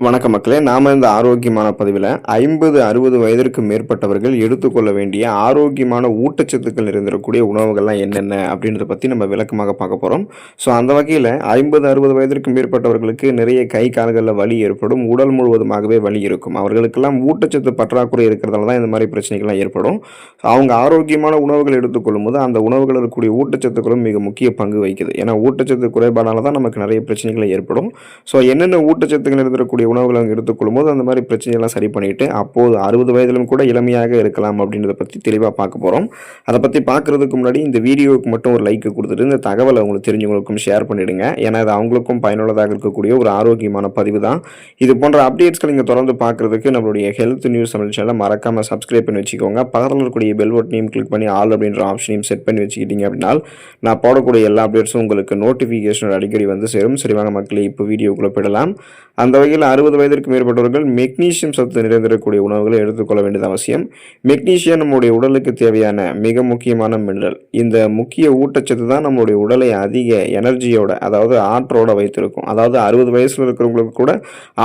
வணக்க மக்களே. நாம இந்த ஆரோக்கியமான பதிவில் ஐம்பது அறுபது வயதிற்கு மேற்பட்டவர்கள் எடுத்துக்கொள்ள வேண்டிய ஆரோக்கியமான ஊட்டச்சத்துக்கள் இருந்திருக்கக்கூடிய உணவுகள்லாம் என்னென்ன அப்படின்றத பற்றி நம்ம விளக்கமாக பார்க்க போகிறோம் ஸோ அந்த வகையில் ஐம்பது அறுபது வயதிற்கு மேற்பட்டவர்களுக்கு நிறைய கை கால்களில் வலி ஏற்படும் உடல் முழுவதுமாகவே வலி இருக்கும். அவர்களுக்கெல்லாம் ஊட்டச்சத்து பற்றாக்குறை இருக்கிறதால தான் இந்த மாதிரி பிரச்சனைகள்லாம் ஏற்படும். அவங்க ஆரோக்கியமான உணவுகள் எடுத்துக்கொள்ளும் போது அந்த உணவுகளில் இருக்கக்கூடிய ஊட்டச்சத்துக்களும் மிக முக்கிய பங்கு வகிக்குது. ஏன்னா ஊட்டச்சத்து குறைபாடால தான் நமக்கு நிறைய பிரச்சனைகள் ஏற்படும். ஸோ என்னென்ன ஊட்டச்சத்துக்கள் இருந்திருக்கக்கூடிய உணவுகளை அங்கே எடுத்துக்கொள்ளும் போது அந்த மாதிரி பிரச்சனையெல்லாம் சரி பண்ணிவிட்டு அப்போது அறுபது வயதிலும் கூட இளமையாக இருக்கலாம் அப்படின்றத பற்றி தெளிவாக பார்க்க போகிறோம் அதை பற்றி பார்க்குறதுக்கு முன்னாடி இந்த வீடியோவுக்கு மட்டும் ஒரு லைக் கொடுத்துட்டு இந்த தகவலை அவங்களுக்கு தெரிஞ்சவங்களுக்கும் ஷேர் பண்ணிவிடுங்க ஏன்னா இது அவங்களுக்கும் பயனுள்ளதாக இருக்கக்கூடிய ஒரு ஆரோக்கியமான பதிவு தான். இது போன்ற அப்டேட்ஸ்களை நீங்கள் தொடர்ந்து பார்க்குறதுக்கு நம்மளுடைய ஹெல்த் நியூஸ் தமிழ் சேனலை மறக்காமல் சப்ஸ்கிரைப் பண்ணி வச்சுக்கோங்க. பக்கத்தில் இருக்கக்கூடிய பெல் பட்டனையும் கிளிக் பண்ணி ஆல் அப்படின்ற ஆப்ஷனையும் செட் பண்ணி வச்சுக்கிட்டீங்க அப்படின்னா நான் போடக்கூடிய எல்லா அப்டேட்ஸும் உங்களுக்கு நோட்டிஃபிகேஷன் அடிக்கடி வந்து சேரும். சரிவாங்க மக்களை இப்போ வீடியோக்குள்ளே போயிடலாம். அந்த வகையில் அறுபது வயதிற்கு மேற்பட்டவர்கள் மெக்னீசியம் சத்து நிறைந்திருக்கக்கூடிய உணவுகளை எடுத்துக்கொள்ள வேண்டியது அவசியம். மெக்னீசியம் நம்முடைய உடலுக்கு தேவையான மிக முக்கியமான மினரல் இந்த முக்கிய ஊட்டச்சத்து தான் நம்மளுடைய உடலை அதிக எனர்ஜியோட அதாவது ஆற்றலோட வைத்திருக்கும். அதாவது அறுபது வயசில் இருக்கிறவங்களுக்கு கூட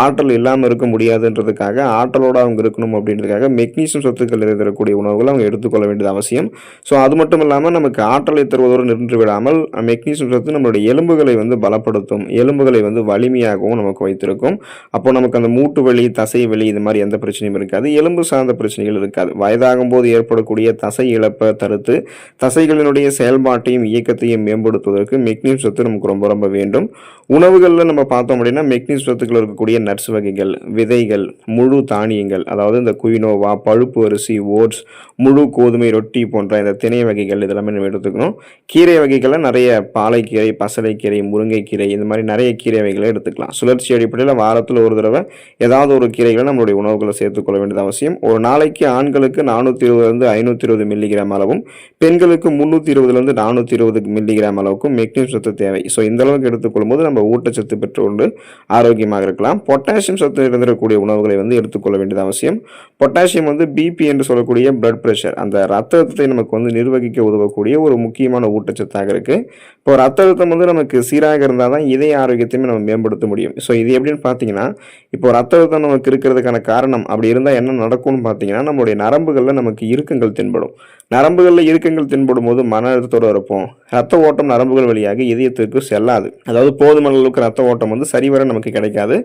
ஆற்றல் இல்லாமல் இருக்க முடியாதுன்றதுக்காக ஆற்றலோட அவங்க இருக்கணும் அப்படின்றதுக்காக மெக்னீசியம் சத்துக்கள் நிறைந்திருக்கக்கூடிய உணவுகளை அவங்க எடுத்துக்கொள்ள வேண்டியது அவசியம். ஸோ அது மட்டும் இல்லாமல் நமக்கு ஆற்றலை தருவதோடு நின்று விடாமல் மெக்னீசியம் சத்து நம்மளுடைய எலும்புகளை வந்து பலப்படுத்தும் எலும்புகளை வந்து வலிமையாகவும் நமக்கு வைத்திருக்கும். அப்போ நமக்கு அந்த மூட்டு வலி தசை வலி இது மாதிரி எந்த பிரச்சனையும் இருக்காது. எலும்பு சார்ந்த பிரச்சனைகள் இருக்காது. வயதாகும் போது ஏற்படக்கூடிய தசை இழப்பை தடுத்து தசைகளினுடைய செயல்பாட்டையும் இயக்கத்தையும் மேம்படுத்துவதற்கு மெக்னீம் சத்து நமக்கு ரொம்ப ரொம்ப வேண்டும். உணவுகளில் நம்ம பார்த்தோம் அப்படின்னா மெக்னீம் சத்துக்கள் இருக்கக்கூடிய நட்ஸ் வகைகள் விதைகள் முழு தானியங்கள் அதாவது இந்த குயினோவா பழுப்பு அரிசி ஓட்ஸ் முழு கோதுமை ரொட்டி போன்ற இந்த திணை வகைகள் இதெல்லாமே நம்ம எடுத்துக்கணும். கீரை வகைகளில் நிறைய பாலைக்கீரை பசலைக்கீரை முருங்கைக்கீரை இந்த மாதிரி நிறைய கீரை வகைகளை எடுத்துக்கலாம். சுழற்சி அடிப்படையில் வாரத்தில் ஒரு தடவை ஏதாவது ஒரு கீரைகளை நம்மளுடைய உணவுகளை சேர்த்துக்கொள்ள வேண்டியது அவசியம். ஒரு நாளைக்கு ஆண்களுக்கு நானூற்றி இருபதுலேருந்து ஐநூற்றி இருபது மில்லிகிராம் அளவும் பெண்களுக்கு முந்நூற்றி இருபதுலேருந்து நானூற்றி இருபது மில்லிகிராம் அளவுக்கும் மெக்னீசியம் சத்து தேவை. ஸோ இந்த அளவுக்கு எடுத்துக்கொள்ளும் போது நம்ம ஊட்டச்சத்து பெற்றுக்கொண்டு ஆரோக்கியமாக இருக்கலாம். பொட்டாசியம் சத்து இருந்திருக்கக்கூடிய உணவுகளை வந்து எடுத்துக்கொள்ள வேண்டியது அவசியம். பொட்டாசியம் வந்து பிபி என்று சொல்லக்கூடிய பிளட் ப்ரெஷர் அந்த ரத்த அழுத்தத்தை நமக்கு வந்து நிர்வகிக்க உதவக்கூடிய ஒரு முக்கியமான ஊட்டச்சத்தாக இருக்குது இப்போ ரத்த அழுத்தம் வந்து நமக்கு சீராக இருந்தால் தான் இதய ஆரோக்கியத்தையுமே நம்ம மேம்படுத்த முடியும். ஸோ இது எப்படின்னு பார்த்தீங்கன்னா இப்போ ரத்த அழுத்தம் நமக்கு இருக்கிறதுக்கான காரணம் அப்படி இருந்தால் என்ன நடக்கும்னு பார்த்தீங்கன்னா நம்மளுடைய நரம்புகளில் நமக்கு இறுக்கங்கள் தென்படும். நரம்புகளில் இறுக்கங்கள் தென்படும் போது மன அழுத்தத்தோடு இருப்போம். ரத்த ஓட்டம் நரம்புகள் வழியாக இதயத்திற்கு செல்லாது. அதாவது போதுமான அளவுக்கு ரத்த ஓட்டம் வந்து சரிவர நமக்கு கிடைக்காது.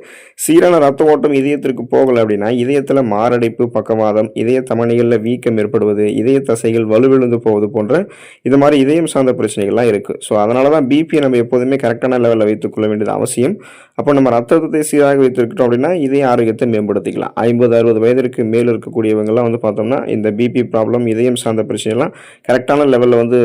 சீரான ரத்த ஓட்டம் இதயத்திற்கு போகலை அப்படின்னா இதயத்தில் மாரடைப்பு பக்கவாதம் இதய தமணிகளில் வீக்கம் ஏற்படுவது இதய தசைகள் வலுவிழுந்து போவது போன்ற இது மாதிரி இதயம் சார்ந்த பிரச்சனைகள்லாம் இருக்குது ஸோ அதனால தான் பிபியை நம்ம எப்போதுமே கரெக்டான லெவலில் வைத்துக்கொள்ள வேண்டியது அவசியம். அப்போ நம்ம ரத்த அழுத்தத்தை சீராக எடுத்துக்கிட்டோம் அப்படின்னா இதய ஆரோக்கியத்தை மேம்படுத்திக்கலாம். ஐம்பது அறுபது வயதிற்கு மேல் இருக்கக்கூடியவங்கலாம் வந்து பார்த்தோம்னா இந்த பிபி ப்ராப்ளம் இதயம் சார்ந்த பிரச்சனைலாம் கரெக்டான லெவலில் வந்து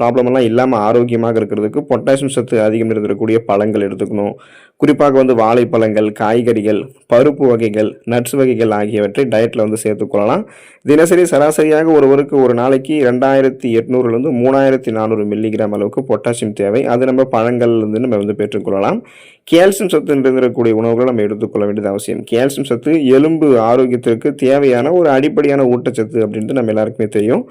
ப்ராப்ளம் எல்லாம் இல்லாமல் ஆரோக்கியமாக இருக்கிறதுக்கு பொட்டாசியம் சத்து அதிகம் இருந்திருக்கக்கூடிய பழங்கள் எடுத்துக்கணும். குறிப்பாக வந்து வாழைப்பழங்கள் காய்கறிகள் பருப்பு வகைகள் நட்ஸ் வகைகள் ஆகியவற்றை டயட்டில் வந்து சேர்த்துக்கொள்ளலாம் தினசரி சராசரியாக ஒருவருக்கு ஒரு நாளைக்கு ரெண்டாயிரத்தி எட்நூறுலேருந்து மூணாயிரத்தி நானூறு மில்லிகிராம் அளவுக்கு பொட்டாசியம் தேவை. அது நம்ம பழங்கள்லேருந்து நம்ம வந்து பெற்றுக்கொள்ளலாம் கேல்சியம் சத்து நிறைந்திருக்கக்கூடிய உணவுகளை நம்ம எடுத்துக்கொள்ள வேண்டியது அவசியம். கேல்சியம் சத்து எலும்பு ஆரோக்கியத்திற்கு தேவையான ஒரு அடிப்படையான ஊட்டச்சத்து அப்படின்ட்டு நம்ம எல்லாருக்குமே தெரியும்.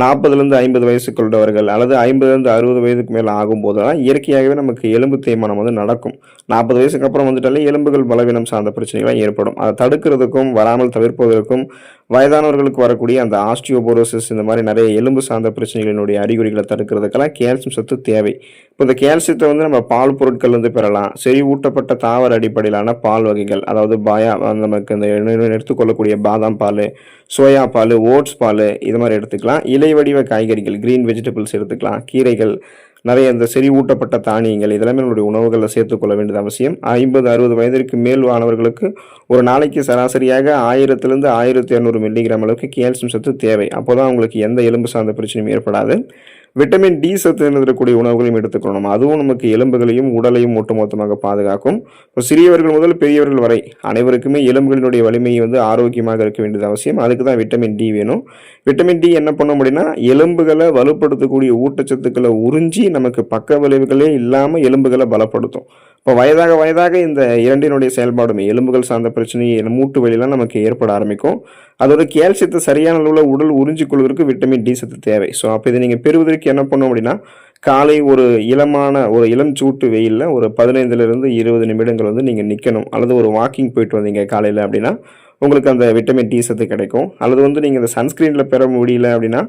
நாற்பதுலேருந்து ஐம்பது வயசுக்குள்ளவர்கள் அல்லது ஐம்பதுலேருந்து அறுபது வயதுக்கு மேலே ஆகும்போது தான் இயற்கையாகவே நமக்கு எலும்பு தேய்மானம் வந்து நடக்கும். நாற்பது வயசுக்கு அப்புறம் வந்துட்டாலே எலும்புகள் பலவீனம் சார்ந்த பிரச்சனைகள்லாம் ஏற்படும். அதை தடுக்கிறதுக்கும் வராமல் தவிர்ப்பதற்கும் வயதானவர்களுக்கு வரக்கூடிய அந்த ஆஸ்டியோபோரோசிஸ் இந்த மாதிரி நிறைய எலும்பு சார்ந்த பிரச்சனைகளினுடைய அறிகுறிகளை தடுக்கிறதுக்கெல்லாம் கேல்சியம் சத்து தேவை. இப்போ இந்த கேல்சியத்தை வந்து நம்ம பால் பொருட்கள் வந்து பெறலாம் செறிவூட்டப்பட்ட தாவர அடிப்படையிலான பால் வகைகள் அதாவது பாயா நமக்கு இந்த எடுத்துக்கொள்ளக்கூடிய பாதாம் பால் சோயா பால் ஓட்ஸ் பால் இது மாதிரி எடுத்துக்கலாம். இலை வடிவ காய்கறிகள் க்ரீன் வெஜிடபிள்ஸ் எடுத்துக்கலாம். கீரைகள் நிறைய இந்த செறிவூட்டப்பட்ட தானியங்கள் இதெல்லாமே நம்மளுடைய உணவுகளில் சேர்த்துக்கொள்ள வேண்டியது அவசியம். ஐம்பது அறுபது வயதிற்கு மேல் ஆனவர்களுக்கு ஒரு நாளைக்கு சராசரியாக ஆயிரத்துலேருந்து ஆயிரத்தி இரநூறு மில்லிகிராம் அளவுக்கு கேல்சியம் சத்து தேவை. அப்போ தான் உங்களுக்கு எந்த எலும்பு சார்ந்த பிரச்சனையும் ஏற்படாது. விட்டமின் டி சத்து இருந்திருக்கக்கூடிய உணவுகளையும் எடுத்துக்கணும் அதுவும் நமக்கு எலும்புகளையும் உடலையும் ஒட்டுமொத்தமாக பாதுகாக்கும். இப்போ சிறியவர்கள் முதல் பெரியவர்கள் வரை அனைவருக்குமே எலும்புகளினுடைய வலிமையை வந்து ஆரோக்கியமாக இருக்க வேண்டியது அவசியம். அதுக்கு தான் விட்டமின் டி வேணும். விட்டமின் டி என்ன பண்ணும் அப்படின்னா எலும்புகளை வலுப்படுத்தக்கூடிய ஊட்டச்சத்துக்களை உறிஞ்சி நமக்கு பக்க விளைவுகளே இல்லாமல் எலும்புகளை பலப்படுத்தும். இப்போ வயதாக வயதாக இந்த இரண்டினுடைய செயல்பாடுமே எலும்புகள் சார்ந்த பிரச்சனை மூட்டு வழியெல்லாம் நமக்கு ஏற்பட ஆரம்பிக்கும். அதோட கால்சியத்தை சரியான அளவில் உடல் உறிஞ்சிக்கொள்வதற்கு விட்டமின் டி சத்து தேவை. ஸோ அப்போ இதை நீங்கள் பெறுவதற்கு என்ன பண்ணோம் அப்படின்னா காலை ஒரு இளமான ஒரு இளம் சூட்டு வெயிலில் ஒரு பதினைந்துலேருந்து இருபது நிமிடங்கள் வந்து நீங்கள் நிற்கணும் அல்லது ஒரு வாக்கிங் போயிட்டு வந்தீங்க காலையில் அப்படின்னா உங்களுக்கு அந்த விட்டமின் டி சத்து கிடைக்கும். அல்லது வந்து நீங்கள் இந்த சன்ஸ்க்ரீனில் பெற முடியல அப்படின்னா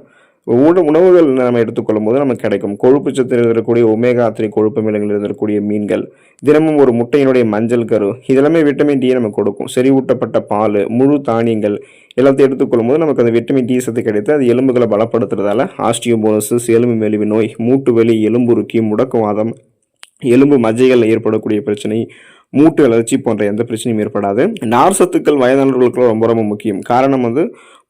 உண உணவுகள் நம்ம எடுத்துக்கொள்ளும் போது நமக்கு கிடைக்கும். கொழுப்பு சத்து இருக்கக்கூடிய ஒமேகா த்ரீ கொழுப்பு மிளகில் இருக்கக்கூடிய மீன்கள் தினமும் ஒரு முட்டையினுடைய மஞ்சள் கரு இதெல்லாமே விட்டமின் டி நமக்கு கொடுக்கும். செறிவூட்டப்பட்ட பால் முழு தானியங்கள் எல்லாத்தையும் எடுத்துக்கொள்ளும் போது நமக்கு அந்த விட்டமின் டி சத்து கிடைத்து அது எலும்புகளை பலப்படுத்துறதால ஆஸ்டியோபோனசிஸ் எலும்பு மெலிவு நோய் மூட்டு வலி எலும்புருக்கி முடக்குவாதம் எலும்பு மஜ்ஜைகள் ஏற்படக்கூடிய பிரச்சனை மூட்டு வளர்ச்சி போன்ற எந்த பிரச்சனையும் ஏற்படாது. நார் சத்துக்கள் வயதானவர்களுக்கு ரொம்ப ரொம்ப முக்கியம். காரணம் வந்து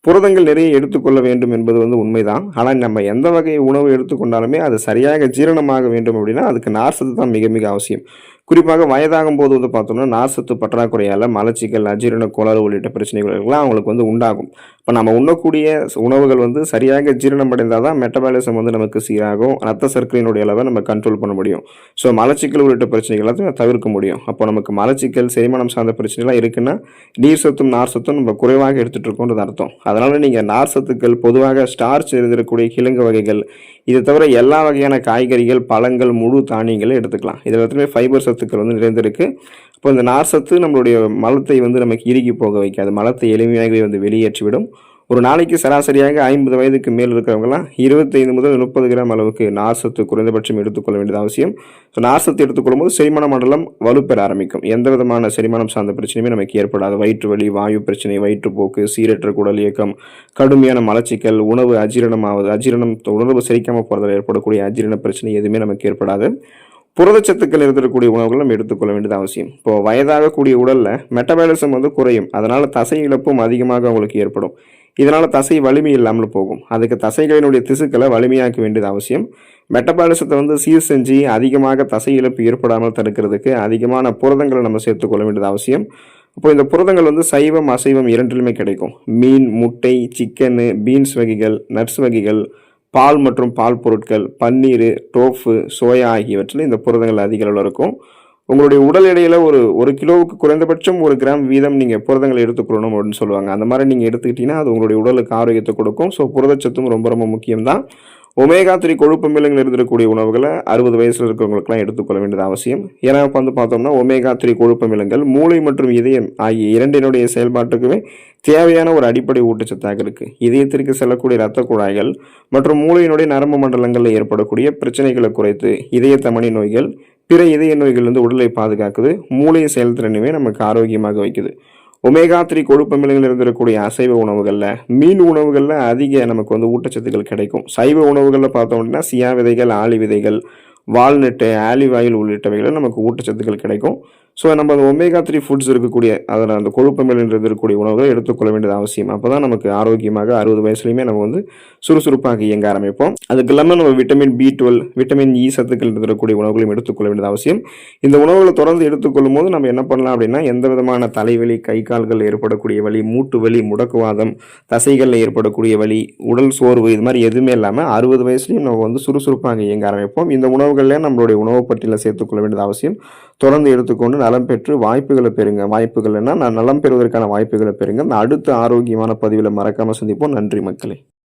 புரதங்கள் நிறைய எடுத்துக்கொள்ள வேண்டும் என்பது வந்து உண்மைதான். ஆனால் நம்ம எந்த வகை உணவு எடுத்துக்கொண்டாலுமே அது சரியாக ஜீரணமாக வேண்டும் அப்படின்னா அதுக்கு நார் சத்து தான் மிக மிக அவசியம். குறிப்பாக வயதாகும் போது வந்து பார்த்தோம்னா நார்சத்து பற்றாக்குறையால் மலச்சிக்கல் அஜீரண கோளாறு உள்ளிட்ட பிரச்சனைகள்லாம் அவங்களுக்கு வந்து உண்டாகும். இப்போ நம்ம உண்ணக்கூடிய உணவுகள் வந்து சரியாக ஜீரணம் அடைந்தால் தான் மெட்டபாலிசம் வந்து நமக்கு சீராகும். ரத்த சர்க்கரையினுடைய அளவை நம்ம கண்ட்ரோல் பண்ண முடியும். ஸோ மலச்சிக்கல் உள்ளிட்ட பிரச்சனைகள் எல்லாத்தையும் தவிர்க்க முடியும். அப்போ நமக்கு மலச்சிக்கல் செரிமானம் சார்ந்த பிரச்சனைலாம் இருக்குன்னா நீர் சத்தும் நார் சத்தும் நம்ம குறைவாக எடுத்துகிட்டு இருக்கோன்றது அர்த்தம். அதனால் நீங்கள் நார் சத்துக்கள் பொதுவாக ஸ்டார்ச் இருந்திருக்கக்கூடிய கிழங்கு வகைகள் இது தவிர எல்லா வகையான காய்கறிகள் பழங்கள் முழு தானியங்களை எடுத்துக்கலாம். இதில் எல்லாத்துலேயுமே ஃபைபர் சத்துக்கள் வந்து நிறைந்திருக்கு. இப்போ இந்த நார் சத்து நம்மளுடைய மலத்தை வந்து நமக்கு இறுகி போக வைக்காது. மலத்தை எளிமையாகவே வந்து வெளியேற்றிவிடும். ஒரு நாளைக்கு சராசரியாக ஐம்பது வயதுக்கு மேல் இருக்கிறவங்கலாம் இருபத்தைந்து முதல் முப்பது கிராம் அளவுக்கு நார்சத்து குறைந்தபட்சம் எடுத்துக்கொள்ள வேண்டியது அவசியம். ஸோ நார்சத்து எடுத்துக்கொள்ளும் போது செரிமான மண்டலம் வலுப்பெற ஆரம்பிக்கும். எந்த விதமான செரிமானம் சார்ந்த பிரச்சனையுமே நமக்கு ஏற்படாது. வயிற்று வலி வாயு பிரச்சனை வயிற்றுப்போக்கு சீரற்ற குடல் இயக்கம் கடுமையான மலச்சிக்கல் உணவு அஜீரணமாவது அஜீரணம் உணர்வு செரிக்காமல் போகிறதில் ஏற்படக்கூடிய அஜீரண பிரச்சனை எதுவுமே நமக்கு ஏற்படாது. புரதச்சத்துக்கள் இருக்கக்கூடிய உணவுகள் நம்ம எடுத்துக்கொள்ள வேண்டியது அவசியம். இப்போது வயதாகக்கூடிய உடலில் மெட்டபாலிசம் வந்து குறையும். அதனால் தசை இழப்பும் அதிகமாக அவங்களுக்கு ஏற்படும். இதனால் தசை வலிமை இல்லாமல் போகும். அதுக்கு தசைகளினுடைய திசுக்களை வலிமையாக்க வேண்டியது அவசியம். மெட்டபாலிசத்தை வந்து சீர் செஞ்சு அதிகமாக தசை இழப்பு ஏற்படாமல் தடுக்கிறதுக்கு அதிகமான புரதங்களை நம்ம சேர்த்துக்கொள்ள வேண்டியது அவசியம். அப்போ இந்த புரதங்கள் வந்து சைவம் அசைவம் இரண்டிலுமே கிடைக்கும். மீன் முட்டை சிக்கனு பீன்ஸ் வகைகள் நட்ஸ் வகைகள் பால் மற்றும் பால் பொருட்கள் பன்னீர் டோஃபு சோயா ஆகியவற்றில் இந்த புரதங்கள் அதிக அளவில் இருக்கும். உங்களுடைய உடல் எடையில் ஒரு ஒரு கிலோவுக்கு குறைந்தபட்சம் ஒரு கிராம் வீதம் நீங்கள் புரதங்களை எடுத்துக்கொள்ளணும் அப்படின்னு சொல்லுவாங்க. அந்த மாதிரி நீங்கள் எடுத்துக்கிட்டிங்கன்னா அது உங்களுடைய உடலுக்கு ஆரோக்கியத்தை கொடுக்கும். ஸோ புரதச்சத்தும் ரொம்ப ரொம்ப முக்கியம் தான் ஒமேகா த்ரீ கொழுப்பு மேலங்கள் இருந்திருக்கக்கூடிய உணவுகளை அறுபது வயசில் இருக்கிறவங்களுக்குலாம் எடுத்துக்கொள்ள வேண்டியது அவசியம். ஏன்னா இப்போ வந்து பார்த்தோம்னா ஒமேகா த்ரீ கொழுப்பு மில்லங்கள் மூளை மற்றும் இதயம் ஆகிய இரண்டினுடைய செயல்பாட்டுக்குமே தேவையான ஒரு அடிப்படை ஊட்டச்சத்தாக இருக்குது இதயத்திற்கு செல்லக்கூடிய இரத்த குழாய்கள் மற்றும் மூளையினுடைய நரம்பு மண்டலங்களில் ஏற்படக்கூடிய பிரச்சனைகளை குறைத்து இதய தமனி நோய்கள் பிற இதய நோய்களிலிருந்து உடலை பாதுகாக்குது. மூளை செயல்திறனுமே நமக்கு ஆரோக்கியமாக வைக்குது. ஒமேகா த்ரீ மிளகில் இருந்திருக்கக்கூடிய அசைவ உணவுகளில் மீன் உணவுகளில் அதிக நமக்கு வந்து ஊட்டச்சத்துக்கள் கிடைக்கும். சைவ உணவுகளில் பார்த்தோம் அப்படின்னா சியா விதைகள் ஆலி விதைகள் வால்நட்டு ஆலிவ் ஆயில் உள்ளிட்டவைகளில் நமக்கு ஊட்டச்சத்துக்கள் கிடைக்கும். ஸோ நம்ம அந்த ஒமேகா த்ரீ ஃபுட்ஸ் இருக்கக்கூடிய அதில் அந்த கொழுப்பு இருக்கக்கூடிய உணவுகளை எடுத்துக்கொள்ள வேண்டியது அவசியம். அப்போ தான் நமக்கு ஆரோக்கியமாக அறுபது வயசுலையுமே நம்ம வந்து சுறுசுறுப்பாக இயங்க ஆரம்பிப்போம். அதுக்கு இல்லாமல் நம்ம vitamin B twelve vitamin E சத்துக்கள் இருக்கக்கூடிய உணவுகளையும் எடுத்துக்கொள்ள வேண்டியது அவசியம். இந்த உணவுகளை தொடர்ந்து எடுத்துக்கொள்ளும் போது நம்ம என்ன பண்ணலாம் அப்படின்னா எந்த விதமான தலைவலி கை கால்கள் ஏற்படக்கூடிய வலி மூட்டு வலி முடக்குவாதம் தசைகளில் ஏற்படக்கூடிய வலி உடல் சோர்வு இது மாதிரி எதுவுமே இல்லாமல் அறுபது வயசுலையும் நம்ம வந்து சுறுசுறுப்பாக இயங்க ஆரம்பிப்போம். இந்த உணவுகளில் நம்மளுடைய உணவு பட்டியலில் சேர்த்துக்கொள்ள வேண்டியது அவசியம். தொடர்ந்து எடுத்துக்கொண்டு நலம் பெற்று வாய்ப்புகளை பெறுங்க. வாய்ப்புகள்னா நான் நலம் பெறுவதற்கான வாய்ப்புகளை பெறுங்க. அடுத்த ஆரோக்கியமான பதிவில் மறக்காமல் சந்திப்போம். நன்றி மக்களே.